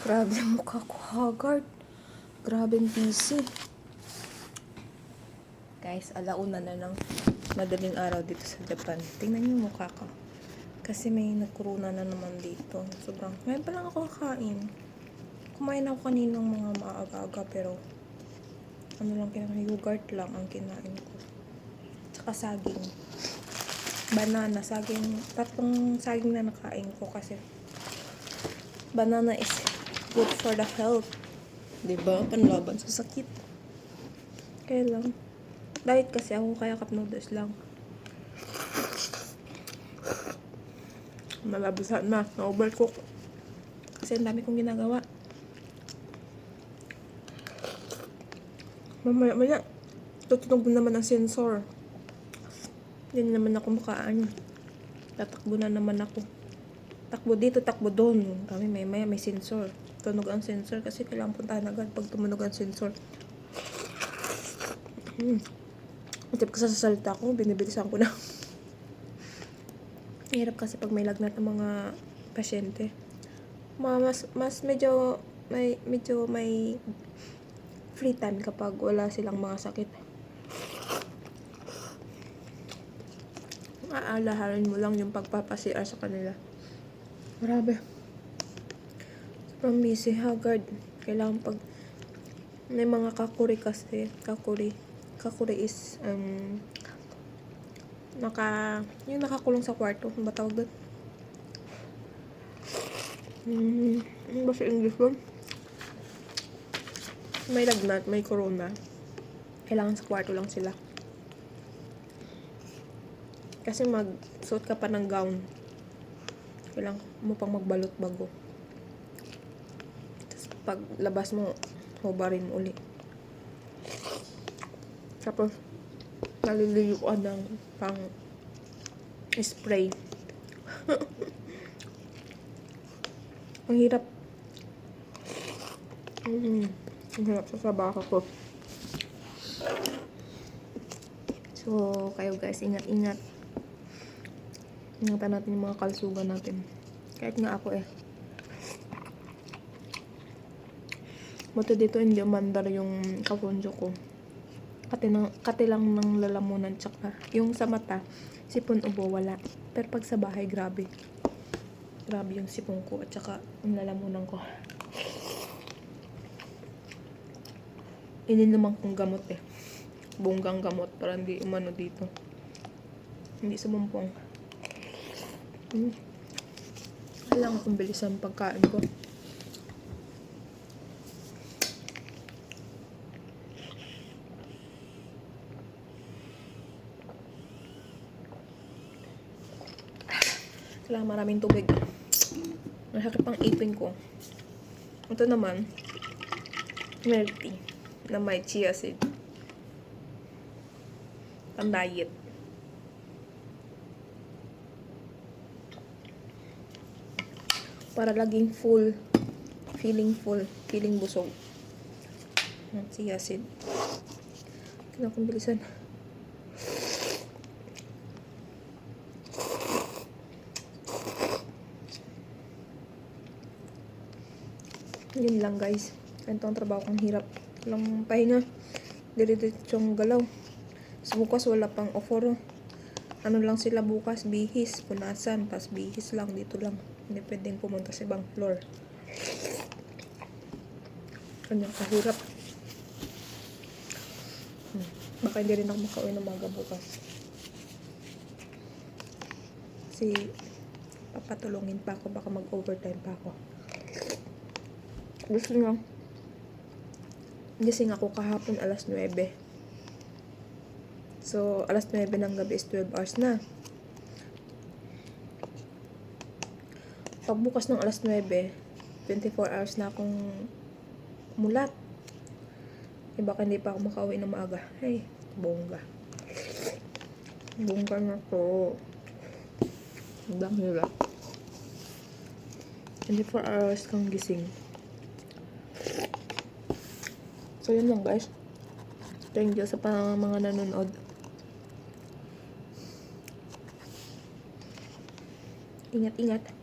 Grabe mukha ko, Haggard. Grabe ang busy. Guys, alauna na ng madaling araw dito sa Japan. Tingnan niyo mukha ko. Kasi may nagkorona na naman dito. Sobrang, ngayon pa lang ako kakain. Kumain ako kaninang mga maaga-aga pero ano lang kinain, yogurt lang ang kinain ko. Tsaka saging. Banana, saging, tatlong saging na nakain ko kasi banana is good for the health. Diba? Panlaban sa sakit. Kaya lang. Diet kasi ako, kaya cup noodles lang. Malabasan na. Na-overcook. Kasi ang dami kong ginagawa. Mamaya, maya. Tutunog naman ang sensor. Hindi naman ako makaan. Tatakbo na naman ako. Takbo dito, takbo doon. Kami may maya may sensor. Tunog ang sensor kasi kailangan puntahan agad pag tumunog ang sensor. Hmm. Matip ko sa salita ko, binibilisan ko na. Hirap kasi pag may lagnat ng mga pasyente. Ma, mas, mas medyo, may, medyo may free time kapag wala silang mga sakit. Aalaharin mo lang yung pagpapasiar sa kanila. Grabe. Sobrang busy, haggard. Kailangan pag may mga kakuri kasi, kakuri. Kakuri is, um, naka, yung nakakulong sa kwarto. Ano ba tawag doon? Hmm, ano ba sa English doon? May lagnat, may corona. Kailangan sa kwarto lang sila. Kasi mag-suot ka pa ng gown. Kailangan mo pang magbalot bago. Pag labas mo, hubarin uli. Tapos, naliliyo ka ng pang spray. Ang hirap. Mm, ang hirap sa trabaho ko. So, kayo guys, ingat-ingat. Ingatan natin yung mga kalsugan natin. Kahit nga ako eh. Buti dito hindi umandar yung kapunjo ko. Kati, ng, kati lang ng lalamunan tsaka yung sa mata, sipon ubo wala. Pero pag sa bahay, grabe. Grabe yung sipon ko at saka yung lalamunan ko. Ininuman kong gamot eh. Bunggang gamot para hindi umano dito. Hindi sumumpong. Hmm. Kailangan kong bilisan pagkain ko. Kailangan maraming tubig. Masakit pang ipin ko. Ito naman, milk tea na may chia seed. Pang diet. Para laging full. Feeling full. Feeling busog. Chia seed. Kailangan kong bilisan. Yun lang guys. Ganito ang trabaho kong hirap. Walang pahinga. Diretsyong galaw. Sa bukas wala pang offer. Ano lang sila bukas, bihis, punasan, tas bihis lang, dito lang. Hindi pwedeng pumunta sa ibang floor. Kanyang kahirap. Hmm. Baka hindi rin ako makauwi ng maga bukas. Kasi papatulungin pa ako, baka mag-overtime pa ako. Gusto nyo, gising ako kahapon alas 9. So, alas 9 ng gabi is 12 hours na. Pagbukas ng alas 9, 24 hours na akong mulat. Eh, baka hindi pa ako makauwi ng maaga. Ay, bongga. Bongga na to. Ang dami nila. 24 hours kang gising. So, yun lang guys. Thank you sa pa mga nanonood. Ingat-ingat.